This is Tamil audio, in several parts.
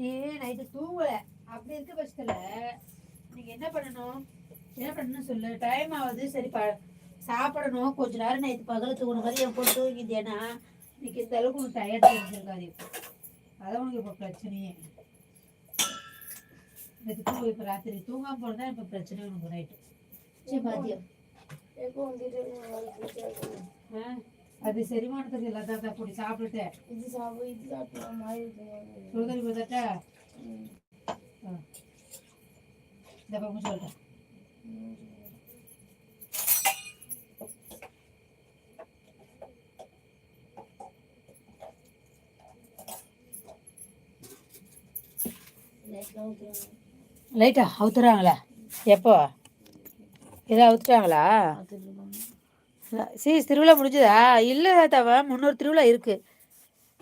நீ நைட்டு தூங்கல. அப்படி இருக்க பட்சத்துல நீங்க என்ன பண்ணணும்? என்ன பண்ணணும் சொல்லு. டைம் ஆகுது சரி ப சாப்பிடணும். கொஞ்ச நேரம் நைட்டு பகல் தூங்கின மாதிரி என் பொண்ணு தூங்கிட்டேன்னா இன்னைக்கு இந்த அளவுக்கு உனக்கு டயர்ட் இருந்திருக்காது இப்போ. அதான் உனக்கு இப்போ பிரச்சனையே. நேற்று தூங்க இப்போ ராத்திரி. தூங்காம போனதான் இப்போ பிரச்சனை உனக்கு நைட்டு சரி மதியம் எப்போ வந்துட்டு அது செரிமானத்துக்கு இல்லாத அப்படி சாப்பிட்டுட்டேன் இது சாப்பிடு இது சாப்பிட்டு மாதிரி இருக்கு. சுடுதண்ணி போதாட்டா. இந்த பக்கம் சொல்லிட்டேன். லைட்டா அவுத்துறாங்களா எப்போ இதை அவுத்துட்டாங்களா. சீஸ் திருவிழா முடிஞ்சதா? இல்லை தவ முன்னூறு திருவிழா இருக்கு.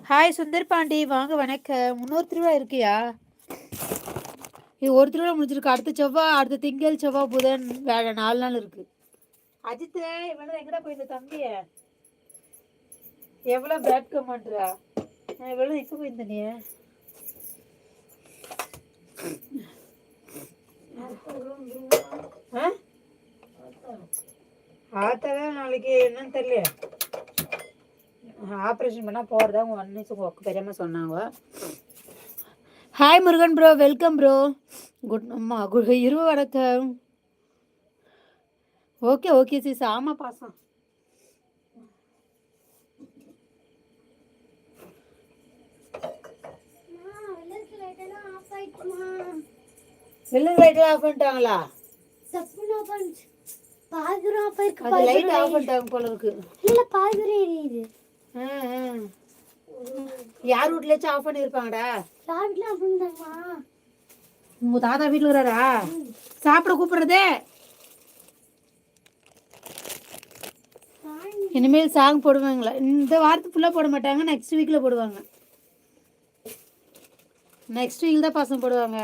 ஹாய் சுந்தர் பாண்டி. வாங்க வணக்கம். முன்னூறு திருவிழா இருக்கியா? இது ஒரு திருவிழா முடிஞ்சிருக்கு. அடுத்த செவ்வாய் அடுத்த திங்கள் செவ்வாய் புதன் வேலை நாலு நாள் இருக்கு. அஜித் இவ்வளோ எங்கடா போயிருந்த தம்பிய? எவ்வளோ பேட் கமெண்ட்ரா நான் இவ்வளோ இப்போ போயிருந்த நீ ஆ ஆத்தாதான் நாளைக்கு என்னன்னு தெரியல ஆப்ரேஷன் பண்ணால் போகிறதா உங்கள் அண்ணன் உங்கள் பெரியம்மா சொன்னாங்க. Hi Murugan bro welcome bro good அம்மா குட் இருவ வணக்கம். ஓகே ஓகே சிஸ் ஆமாம் பாசம். வில்லன் லைட் ஆஃப் பண்ணிட்டாங்களா? அது லைட் ஆஃப் பண்ணிட்டாங்க போல இருக்கு. ஆ, ஆ. யார் வீட்லயாச்சும் ஆஃப் பண்ணியிருப்பாங்கடா உங்க தாத்தா வீட்டுல இருக்கிறாரா சாப்பிட கூப்பிடுறதே. இனிமேல் சாங் போடுவாங்களா? இந்த வாரத்து ஃபுல்லாக போட மாட்டாங்க நெக்ஸ்ட் வீக்கில் போடுவாங்க. நெக்ஸ்ட் வீக் தான் பசங்க போடுவாங்க.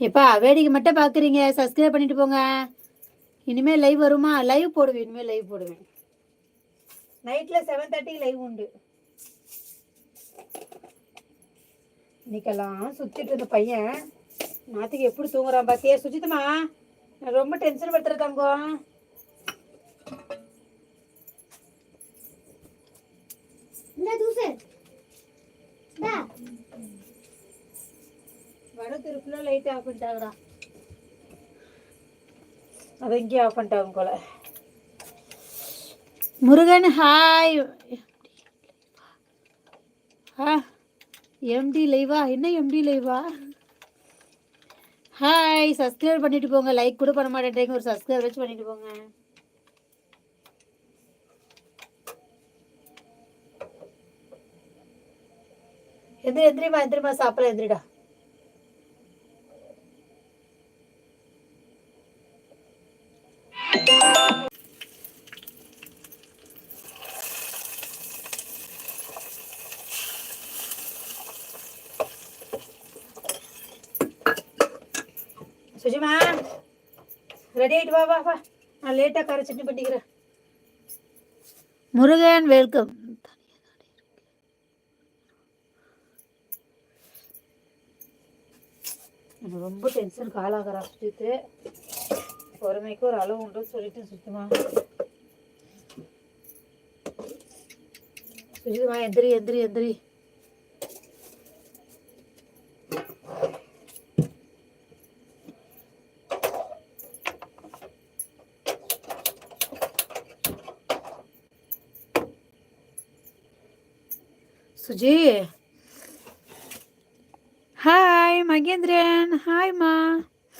எப்பா வேடிக்கை மட்டும் பார்க்குறீங்க சப்ஸ்கிரைப் பண்ணிட்டு போங்க. இனிமேல் லைவ் வருமா? லைவ் போடுவேன். இனிமேல் லைவ் போடுவேன். நைட்டில் செவன் தேர்ட்டி லைவ் உண்டு. இன்னைக்கெல்லாம் சுற்றிட்டு இருந்த பையன் நாத்துக்கு எப்படி தூங்குறான் பாத்தியா? சுஜிதமா ரொம்ப டென்ஷன் படுத்துருக்காங்க. தங்கம் லைட் ஆஃப் பண்ணிட்டாங்கடா. அதை இங்கேயே ஆஃப் பண்ணிட்டாங்க போல. முருகன் ஹாய் ஆ எம்டி லைவா என்ன எம்டி லைவா ஹாய் சப்ஸ்கிரைப் பண்ணிட்டு போங்க. லைக் கூட பண்ண மாட்டேன்றீங்க. ஒரு சப்ஸ்கிரைப் வச்சு பண்ணிட்டு போங்க. எந்திரி எந்திரிமா எந்திரிமா சாப்பிட எந்திரிடா. சுஜிமா ரெடி ஆயிட்டு வா வா வா. நான் லேட்டாக கார சட்னி பண்ணிக்கிறேன். முருகன் வெல்கம் ரொம்ப டென்ஷன் காலாகிற சுற்றிட்டு பொறுமைக்கு ஒரு அளவு உண்டு சொல்லிட்டு சுத்தமா சுஜிதமா எந்திரி எந்திரி எந்திரி. सुजय हाय नागेंद्रन हाय माँ